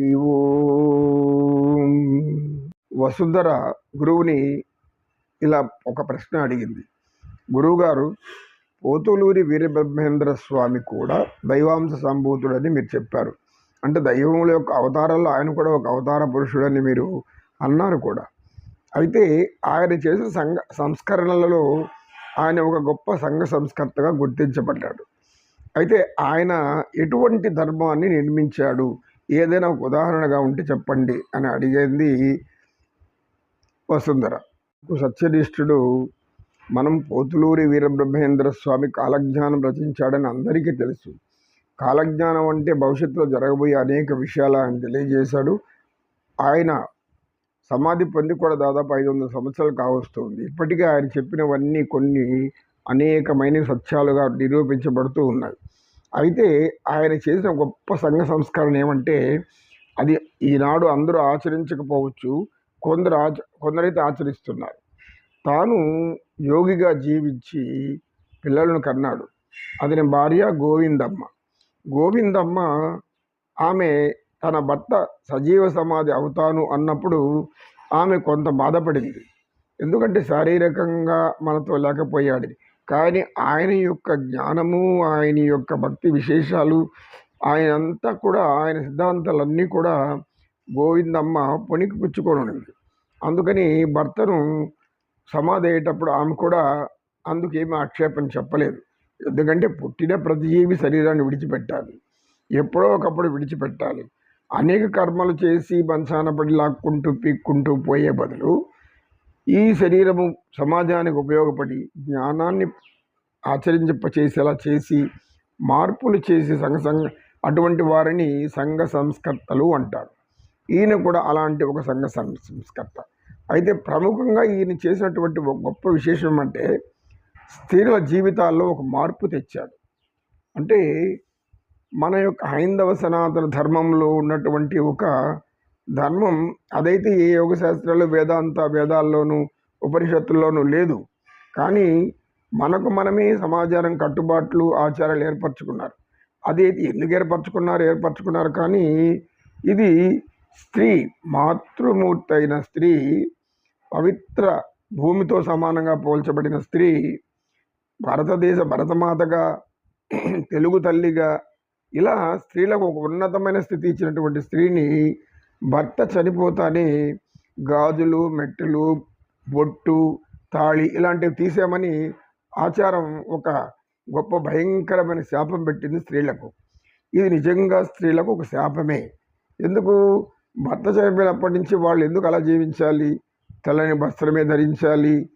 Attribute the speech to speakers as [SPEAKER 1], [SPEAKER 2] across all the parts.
[SPEAKER 1] ఓం. వసుంధర గురువుని ఇలా ఒక ప్రశ్న అడిగింది. గురువుగారు పోతులూరి వీరబ్రహ్మేంద్ర స్వామి కూడా దైవాంశ సంభూతుడని మీరు చెప్పారు. అంటే దైవముల యొక్క అవతారాల్లో ఆయన కూడా ఒక అవతార పురుషుడని మీరు అన్నారు కూడా. అయితే ఆయన చేసిన సంఘ సంస్కరణలలో ఆయన ఒక గొప్ప సంఘ సంస్కర్తగా గుర్తించబడ్డాడు. అయితే ఆయన ఎటువంటి ధర్మాన్ని నిర్మించాడు? ఏదైనా ఒక ఉదాహరణగా ఉంటే చెప్పండి అని అడిగింది వసుంధర. సత్యనిష్ఠుడు మనం పోతులూరి వీరబ్రహ్మేంద్ర స్వామి కాలజ్ఞానం రచించాడని అందరికీ తెలుసు. కాలజ్ఞానం అంటే భవిష్యత్తులో జరగబోయే అనేక విషయాలు ఆయన తెలియజేశాడు. ఆయన సమాధి పొంది కూడా దాదాపు ఐదు వందల సంవత్సరాలు కావస్తుంది. ఇప్పటికే ఆయన చెప్పినవన్నీ కొన్ని అనేకమైన సత్యాలుగా నిరూపించబడుతూ ఉన్నాయి. అయితే ఆయన చేసిన గొప్ప సంఘ సంస్కరణ ఏమంటే అది ఈనాడు అందరూ ఆచరించకపోవచ్చు కొందరు ఆచ కొందరైతే ఆచరిస్తున్నారు. తాను యోగిగా జీవించి పిల్లలను కన్నాడు. అతని భార్య గోవిందమ్మ. గోవిందమ్మ ఆమె తన భర్త సజీవ సమాధి అవుతాను అన్నప్పుడు ఆమె కొంత బాధపడింది. ఎందుకంటే శారీరకంగా మనతో లేకపోయాడు కానీ ఆయన యొక్క జ్ఞానము ఆయన యొక్క భక్తి విశేషాలు ఆయన అంతా కూడా ఆయన సిద్ధాంతాలన్నీ కూడా గోవిందమ్మ పొనికి పుచ్చుకొని ఉంది అందుకని భర్తను సమాధి అయ్యేటప్పుడు ఆమె కూడా అందుకేమీ ఆక్షేపణ చెప్పలేదు. ఎందుకంటే పుట్టిన ప్రతి జీవి శరీరాన్ని విడిచిపెట్టాలి. ఎప్పుడో ఒకప్పుడు విడిచిపెట్టాలి. అనేక కర్మలు చేసి మంచాన పడి లాక్కుంటూ పీక్కుంటూ పోయే బదులు ఈ శరీరము సమాజానికి ఉపయోగపడి జ్ఞానాన్ని ఆచరించ చేసేలా చేసి మార్పులు చేసి సంఘ సంఘ అటువంటి వారిని సంఘ సంస్కర్తలు అంటారు. ఈయన కూడా అలాంటి ఒక సంఘ సం- సంస్కర్త. అయితే ప్రముఖంగా ఈయన చేసినటువంటి ఒక గొప్ప విశేషం అంటే స్త్రీల జీవితాల్లో ఒక మార్పు తెచ్చాడు. అంటే మన యొక్క హైందవ సనాతన ధర్మంలో ఉన్నటువంటి ఒక ధర్మం అదైతే ఏ యోగ శాస్త్రాలు వేదాంత వేదాల్లోనూ ఉపనిషత్తుల్లోనూ లేదు. కానీ మనకు మనమే సమాచారం కట్టుబాట్లు ఆచారాలు ఏర్పరచుకున్నారు. అది ఎందుకు ఏర్పరచుకున్నారు? ఏర్పరచుకున్నారు కానీ ఇది స్త్రీ మాతృమూర్తి అయిన స్త్రీ పవిత్ర భూమితో సమానంగా పోల్చబడిన స్త్రీ భారతదేశ భరతమాతగా తెలుగు తల్లిగా ఇలా స్త్రీలకు ఒక ఉన్నతమైన స్థితి ఇచ్చినటువంటి స్త్రీని భర్త చనిపోతానే గాజులు మెట్టెలు బొట్టు తాళి ఇలాంటివి తీసామని ఆచారం ఒక గొప్ప భయంకరమైన శాపం పెట్టింది స్త్రీలకు. ఇది నిజంగా స్త్రీలకు ఒక శాపమే. ఎందుకు? భర్త చనిపోయినప్పటి నుంచి వాళ్ళు ఎందుకు అలా జీవించాలి? తెల్లని వస్త్రమే ధరించాలి.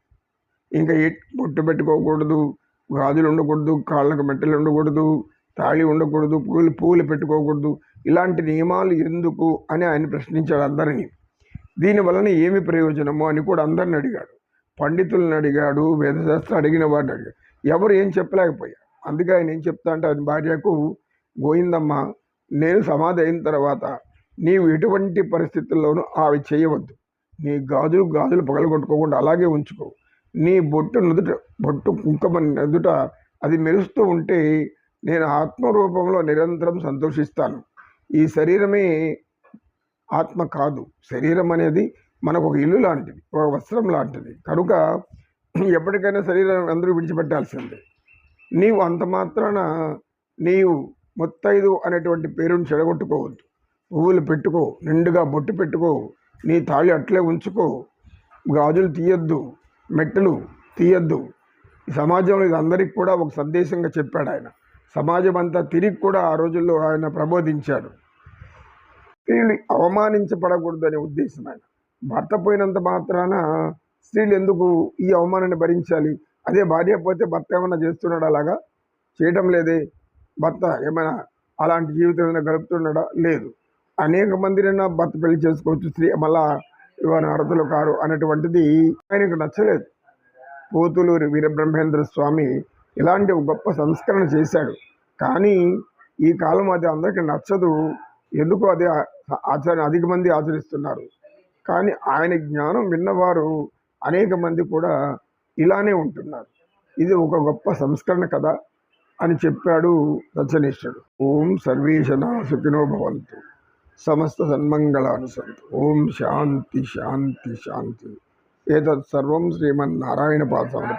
[SPEAKER 1] ఇంకా బొట్టు పెట్టుకోకూడదు గాజులు ఉండకూడదు కాళ్ళకు మెట్టెలు ఉండకూడదు తాళి ఉండకూడదు పూలు పూలు పెట్టుకోకూడదు. ఇలాంటి నియమాలు ఎందుకు అని ఆయన ప్రశ్నించాడు అందరినీ. దీనివలన ఏమి ప్రయోజనము అని కూడా అందరిని అడిగాడు. పండితులను అడిగాడు వేదశాస్త్రం అడిగిన వాడిని అడిగాడు. ఎవరు ఏం చెప్పలేకపోయారు. అందుకే ఆయన ఏం చెప్తా అంటే ఆయన భార్యకు గోయిందమ్మ నేను సమాధి అయిన తర్వాత నీవు ఎటువంటి పరిస్థితుల్లోనూ అవి చేయవద్దు. నీ గాజులు గాజులు పగలగొట్టుకోకుండా అలాగే ఉంచుకో. నీ బొట్టు నుదుట బొట్టు కుంకుమ నుదుట అది మెరుస్తూ ఉంటే నేను ఆత్మరూపంలో నిరంతరం సంతోషిస్తాను. ఈ శరీరమే ఆత్మ కాదు. శరీరం అనేది మనకు ఒక ఇల్లు లాంటిది ఒక వస్త్రం లాంటిది. కనుక ఎప్పటికైనా శరీరం అందరూ విడిచిపెట్టాల్సిందే. నీవు అంత మాత్రాన నీవు ముత్తైదు అనేటువంటి పేరుని చెడగొట్టుకోవద్దు. పువ్వులు పెట్టుకో నిండుగా బొట్టు పెట్టుకో నీ తాళి అట్లే ఉంచుకో గాజులు తీయొద్దు మెట్టలు తీయొద్దు. సమాజంలో ఇది అందరికి కూడా ఒక సందేశంగా చెప్పాడు ఆయన. సమాజం అంతా తిరిగి కూడా ఆ రోజుల్లో ఆయన ప్రబోధించాడు. స్త్రీలు అవమానించబడకూడదు అనే ఉద్దేశం ఆయన. భర్త పోయినంత మాత్రాన స్త్రీలు ఎందుకు ఈ అవమానాన్ని భరించాలి? అదే భార్య పోతే భర్త ఏమైనా చేస్తున్నాడా అలాగా? చేయటం లేదే. భర్త ఏమైనా అలాంటి జీవితం ఏమైనా గడుపుతున్నాడా? లేదు. అనేక మందినైనా భర్త పెళ్ళి చేసుకోవచ్చు. స్త్రీ మళ్ళా ఇవాళ అర్హతలు కారు అనేటువంటిది ఆయనకు నచ్చలేదు. పోతులూరి వీరబ్రహ్మేంద్ర స్వామి ఇలాంటి ఒక గొప్ప సంస్కరణ చేశాడు. కానీ ఈ కాలం అది అందరికీ నచ్చదు. ఎందుకు అది ఆచరణ అధిక మంది ఆచరిస్తున్నారు? కానీ ఆయన జ్ఞానం విన్నవారు అనేక మంది కూడా ఇలానే ఉంటున్నారు. ఇది ఒక గొప్ప సంస్కరణ కదా అని చెప్పాడు రచనేశ్వరుడు. ఓం సర్వేశన సుఖినో భవంతు. సమస్త సన్మంగళాను సంతు ఓం శాంతి శాంతి శాంతి. ఏతత్ సర్వం శ్రీమన్నారాయణ పాదాలు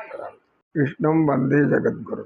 [SPEAKER 1] কৃষ্ণম বন্দে জগদ্গুরু।